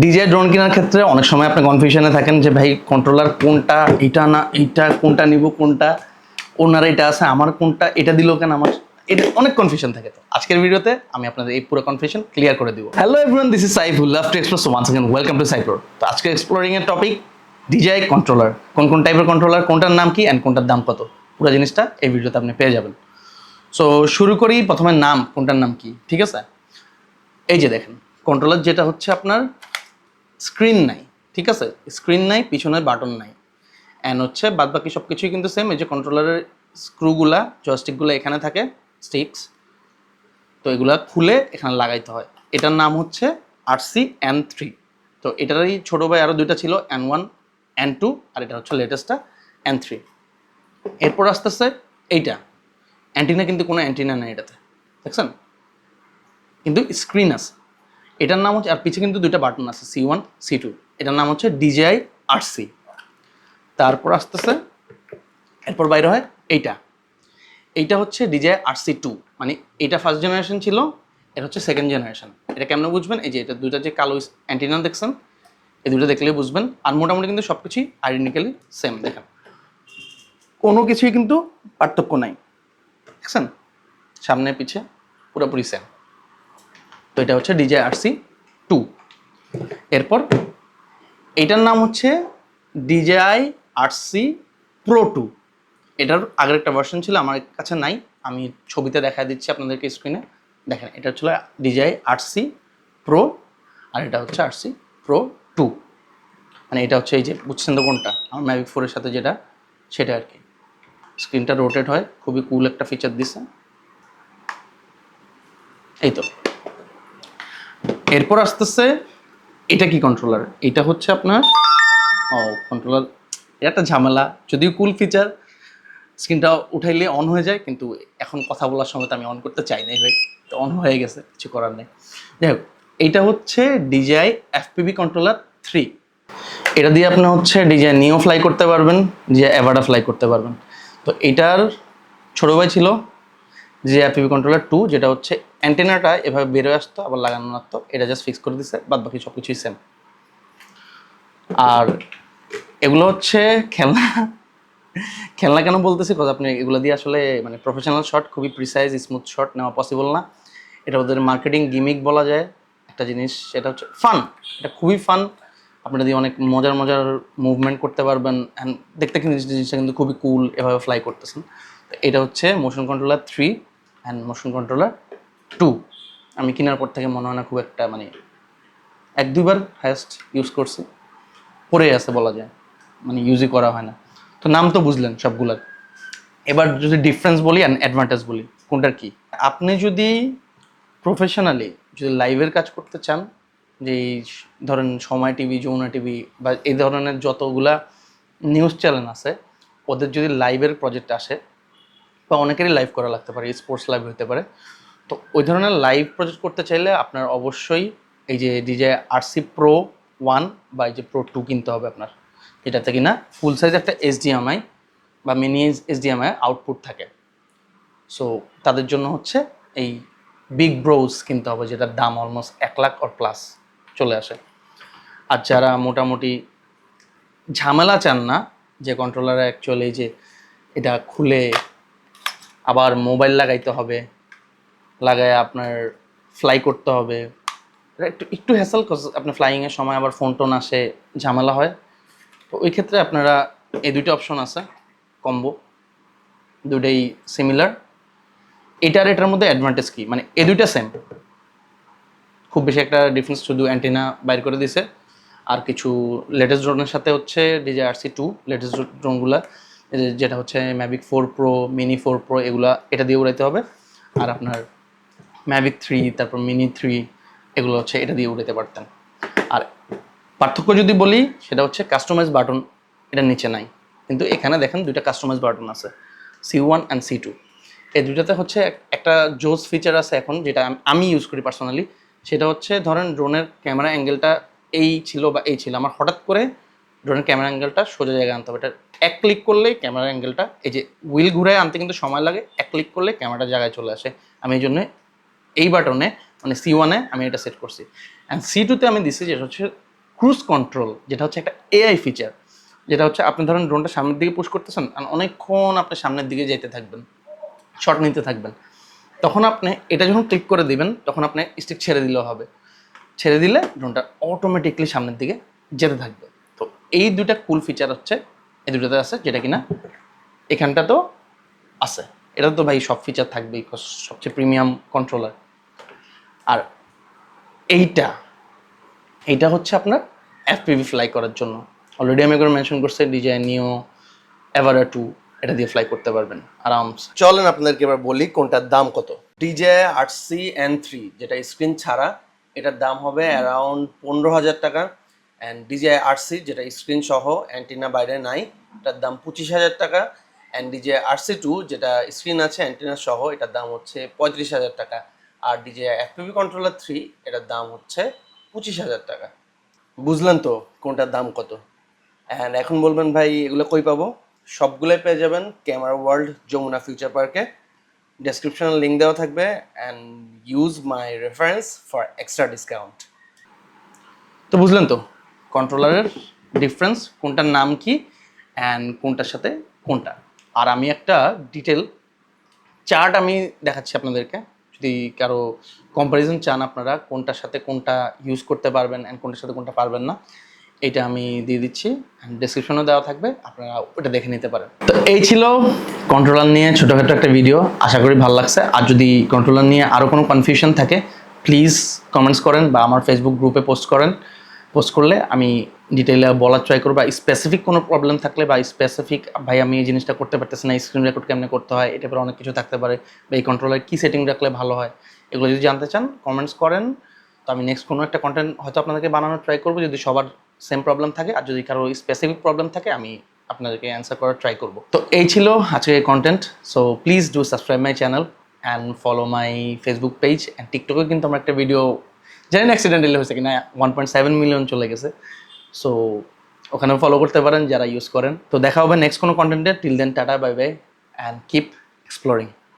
DJ drone কেনার ক্ষেত্রে অনেক সময় আপনি কনফিউশনে থাকেন যে, ভাই কন্ট্রোলার কোনটা, এটা না এইটা কোনটা নিব, কোনটা? ওনার এটা আছে, আমার কোনটা, এটা দিল কেন আমার? এটা অনেক কনফিউশন থাকে তো। আজকের ভিডিওতে আমি আপনাদের এই পুরো কনফিউশন ক্লিয়ার করে দিব। Hello everyone this is Saiful love to explore once again welcome to Cipro তো আজকে এক্সপ্লোরিং এর টপিক ডিজাই কন্ট্রোলার কোন কোন টাইপের কন্ট্রোলার কোনটার নাম কি অ্যান্ড কোনটার দাম কত? পুরো জিনিসটা এই ভিডিওতে আপনি পেয়ে যাবেন। সো শুরু করি, প্রথমে নাম, কোনটার নাম কি, ঠিক আছে? এই যে দেখেন কন্ট্রোলার যেটা হচ্ছে আপনার স্ক্রিন নাই, ঠিক আছে? স্ক্রিন নাই, পিছনের বাটন নাই। অ্যান্ড হচ্ছে বাদ বাকি সব কিছুই কিন্তু সেম এই যে কন্ট্রোলারের স্ক্রুগুলা জয়স্টিকগুলো এখানে থাকে স্টিক্স তো এগুলা খুলে এখানে লাগাইতে হয়। এটার নাম হচ্ছে আরসি এন থ্রি তো এটারই ছোটো ভাই আরও দুইটা ছিল এন ওয়ান এন টু আর এটা হচ্ছে লেটেস্টটা এন থ্রি এরপর আস্তে আস্তে এইটা। অ্যান্টিনা কিন্তু কোনো অ্যান্টিনা নেই এটাতে, দেখছেন? কিন্তু স্ক্রিন আছে। এটার নাম হচ্ছে আর পিছে কিন্তু দুইটা বাটন আছে সি ওয়ান সি টু এটার নাম হচ্ছে ডিজিআই আর সি তারপর আসতেছে, এরপর বাইরে হয় এইটা। এইটা হচ্ছে ডিজিআই আর সি টু মানে এটা ফার্স্ট জেনারেশন ছিল এটা হচ্ছে সেকেন্ড জেনারেশন এটা কেমন বুঝবেন? এই যে এটা দুইটা যে কালো অ্যান্টিনা দেখছেন, এই দুটো দেখলেই বুঝবেন। আর মোটামুটি কিন্তু সব কিছুই আইডেন্টিক্যালি সেম দেখেন। কোনো কিছুই কিন্তু পার্থক্য নাই। দেখছেন? সামনে, পিছে, পুরোপুরি সেম তো এটা হচ্ছে ডিজে আরসি টু এরপর এইটার নাম হচ্ছে ডিজেআই আরসি প্রো টু এটার আগের একটা ভার্সন ছিল, আমার কাছে নাই। আমি ছবিতে দেখা দিচ্ছি আপনাদেরকে স্ক্রিনে দেখেন, এটা হচ্ছিল ডিজেআই আরসি প্রো আর এটা হচ্ছে আরসি প্রো টু মানে এটা হচ্ছে এই যে, বুঝছেন তো কোনটা? আমার ম্যাভিক ফোরের সাথে যেটা, সেটা আর কি। স্ক্রিনটা রোটেট হয়, খুবই কুল একটা ফিচার দিছে। এই তো। এরপর আসতেছে, এটা কি কন্ট্রোলার এটা হচ্ছে আপনার, ও কন্ট্রোলার একটা ঝামেলা। যদিও কুল ফিচার স্ক্রিনটা উঠাইলে অন হয়ে যায়, কিন্তু এখন কথা বলার সময় তো আমি অন করতে চাই নাই ভাই। তো অন হয়ে গেছে, কিছু করার নেই। যাই হোক, এইটা হচ্ছে ডিজাই এফপিবি কন্ট্রোলার থ্রি এটা দিয়ে আপনি হচ্ছে ডিজাই নিও ফ্লাই করতে পারবেন ডিজাই অ্যাভাডা ফ্লাই করতে পারবেন। তো এটার ছোটো ভাই ছিল, যে এফপিবি কন্ট্রোলার টু যেটা হচ্ছে অ্যান্টেনাটা এভাবে বেরোয় আসতো, আবার লাগানো লাগতো এটা জাস্ট ফিক্স করে দিছে বাদ বাকি সব কিছুই সেম আর এগুলো হচ্ছে খেলনা খেলনা কেন বলতেছি কথা? আপনি এগুলো দিয়ে আসলে মানে প্রফেশনাল শট খুবই প্রিসাইজ স্মুথ শট নেওয়া পসিবল না। এটা ওদের মার্কেটিং গিমিক বলা যায়। একটা জিনিস, সেটা হচ্ছে ফান এটা খুবই ফান আপনারা দিয়ে অনেক মজার মজার মুভমেন্ট করতে পারবেন অ্যান্ড দেখতে কিন্তু জিনিসটা কিন্তু খুবই কুল এভাবে ফ্লাই করতেছেন। এটা হচ্ছে motion controller three and motion controller two, আমি কেনার পর থেকে মনে হয় না খুব একটা মানে এক দুইবার হায়েস্ট ইউজ করছি। পড়ে আছে বলা যায় মানে ইউজই করা হয় না। তো নাম তো বুঝলেন সবগুলার। এবার যদি ডিফারেন্স বলি অ্যান্ড অ্যাডভান্টেজ বলি, কোনটার কি? আপনি যদি প্রফেশনালি যদি লাইভের কাজ করতে চান, যে এই ধরেন সময় টিভি যমুনা টিভি বা এই ধরনের যতগুলা নিউজ চ্যানেল আছে, ওদের যদি লাইভের প্রজেক্ট আসে, বা অনেকেরই লাইভ করা লাগতে পারে স্পোর্টস লাইভ হতে পারে তো ওই ধরনের লাইভ প্রজেক্ট করতে চাইলে আপনার অবশ্যই এই যে ডিজে আরসি প্রো ওয়ান বা এই যে প্রো টু কিনতে হবে আপনার। যেটাতে কিনা ফুল সাইজ একটা এইচডিএমআই বা মিনি এইচডিএমআই আউটপুট থাকে। সো তাদের জন্য হচ্ছে এই বিগ ব্রোজ কিনতে হবে, যেটার দাম অলমোস্ট এক লাখ অর প্লাস চলে আসে। আর যারা মোটামুটি ঝামেলা চান না, যে কন্ট্রোলার অ্যাকচুয়ালি যে এটা খুলে আবার মোবাইল লাগাইতে হবে লাগায় আপনার ফ্লাই করতে হবে। একটু একটু হ্যাসেল আপনার ফ্লাইংয়ের সময় আবার ফোন টোন আসে, ঝামেলা হয়। তো ওই ক্ষেত্রে আপনারা এই দুইটা অপশন আছে কম্বো দুটাই সিমিলার এটার এটার মধ্যে অ্যাডভান্টেজ কি? মানে এ দুইটা সেম খুব বেশি একটা ডিফারেন্স শুধু অ্যান্টিনা বাইর করে দিছে। আর কিছু লেটেস্ট ড্রোনের সাথে হচ্ছে ডিজে আরসি টু লেটেস্ট ড্রোনগুলা যেটা হচ্ছে Mavic four pro mini four pro এগুলা, এটা দিয়ে উড়াইতে হবে। আর আপনার ম্যাভিক থ্রি তারপর মিনি থ্রি এগুলো হচ্ছে এটা দিয়ে উড়াইতে পারতেন। আর পার্থক্য যদি বলি, সেটা হচ্ছে কাস্টমাইজ বাটন এটা নিচে নাই। কিন্তু এখানে দেখেন দুইটা কাস্টমাইজ বাটন আছে C one and C two এই দুইটাতে হচ্ছে এক- একটা জোস ফিচার আছে এখন, যেটা আমি ইউজ করি পার্সোনালি সেটা হচ্ছে ধরেন ড্রোনের ক্যামেরা অ্যাঙ্গেলটা এই ছিল বা এই ছিল। আমার হঠাৎ করে ড্রোনের ক্যামেরা অ্যাঙ্গেলটা সোজা জায়গায় আনতে হবে। এটা এক ক্লিক করলেই ক্যামেরা অ্যাঙ্গেলটা এই যে হুইল ঘুরে আনতে কিন্তু সময় লাগে, এক ক্লিক করলে ক্যামেরাটা জায়গায় চলে আসে। আমি এই জন্য এই বাটনে মানে সি ওয়ানে আমি এটা সেট করছি। অ্যান্ড সি টুতে আমি দিচ্ছি যেটা হচ্ছে ক্রুজ কন্ট্রোল যেটা হচ্ছে একটা এআই ফিচার যেটা হচ্ছে আপনি ধরেন ড্রোনটা সামনের দিকে পুশ করতেছেন আর অনেকক্ষণ আপনি সামনের দিকে যেতে থাকবেন শট নিতে থাকবেন। তখন আপনি এটা যখন ক্লিক করে দিবেন, তখন আপনি স্টিক ছেড়ে দিলেও হবে। ছেড়ে দিলে ড্রোনটা অটোমেটিকলি সামনের দিকে যেতে থাকবে। তো এই দুইটা কুল ফিচার হচ্ছে, এই দুটোতে আছে, যেটা কিনা এখানটা তো আছে। এটা তো ভাই সব ফিচার থাকবেই সবচেয়ে প্রিমিয়াম কন্ট্রোলার আর এইটা এইটা হচ্ছে আপনার এফপিভি ফ্লাই করার জন্য। অলরেডি আমি একবার মেনশন করছি ডিজাই নিও এভারা টু এটা দিয়ে ফ্লাই করতে পারবেন আরামসে। চলেন আপনাদেরকে এবার বলি কোনটার দাম কত। DJI R C N three যেটা স্ক্রিন ছাড়া এটার দাম হবে অ্যারাউন্ড পনেরো হাজার টাকা। অ্যান্ড ডিজে আট সি যেটা স্ক্রিন সহ অ্যান্টিনা বাইরে নাই এটার দাম পঁচিশ হাজার টাকা। And DJI R C two যেটা স্ক্রিন আছে অ্যান্টিনা সহ এটার দাম হচ্ছে পঁয়ত্রিশ হাজার টাকা। আর ডিজে এফপিভি কন্ট্রোলার থ্রি এটার দাম হচ্ছে পঁচিশ হাজার টাকা। বুঝলেন তো কোনটার দাম কত? অ্যান্ড এখন বলবেন ভাই, এগুলো কই পাবো? সবগুলোই পেয়ে যাবেন ক্যামেরা ওয়ার্ল্ড যমুনা ফিউচার পার্কে ডেসক্রিপশনে লিঙ্ক দেওয়া থাকবে and use my reference for extra discount তো বুঝলেন তো কন্ট্রোলারের ডিফারেন্স কোনটার নাম কি অ্যান্ড কোনটার সাথে কোনটা। আর আমি একটা ডিটেল চার্ট আমি দেখাচ্ছি আপনাদেরকে। যদি কারও কম্পারিজন চান আপনারা, কোনটার সাথে কোনটা ইউজ করতে পারবেন অ্যান্ড কোনটার সাথে কোনটা পারবেন না, এটা আমি দিয়ে দিচ্ছি ডিসক্রিপশনেও দেওয়া থাকবে, আপনারা ওটা দেখে নিতে পারেন। তো এই ছিল কন্ট্রোলার নিয়ে ছোটোখাটো একটা ভিডিও আশা করি ভালো লাগছে। আর যদি কন্ট্রোলার নিয়ে আরও কোনো কনফিউশন থাকে প্লিজ কমেন্টস করেন বা আমার ফেসবুক গ্রুপে পোস্ট করেন। পোস্ট করলে আমি ডিটেইলে বলার ট্রাই করব। বা স্পেসিফিক কোনো প্রবলেম থাকলে বা স্পেসিফিক ভাই, আমি এই জিনিসটা করতে পারতেছি না স্ক্রিন রেকর্ড কেমনে করতে হয়? এটা পরে অনেক কিছু থাকতে পারে। বা এই কন্ট্রোলার কী সেটিং রাখলে ভালো হয়? এগুলো যদি জানতে চান কমেন্টস করেন। তো আমি নেক্সট কোনো একটা কন্টেন্ট হয়তো আপনাদেরকে বানানোর ট্রাই করব। যদি সবার সেম প্রবলেম থাকে, আর যদি কারও স্পেসিফিক প্রবলেম থাকে, আমি আপনাদেরকে অ্যান্সার করার ট্রাই করব। তো এই ছিল আজকের content so please do subscribe my channel and follow my Facebook page and টিকটকে কিন্তু আমার একটা ভিডিও জানি না অ্যাক্সিডেন্টালি হয়েছে কিনা ওয়ান পয়েন্ট সেভেন মিলিয়ন চলে গেছে। সো ওখানে ফলো করতে পারেন যারা ইউজ করেন। তো দেখা হবে নেক্সট কোনো কন্টেন্টে till then tata bye bye and keep exploring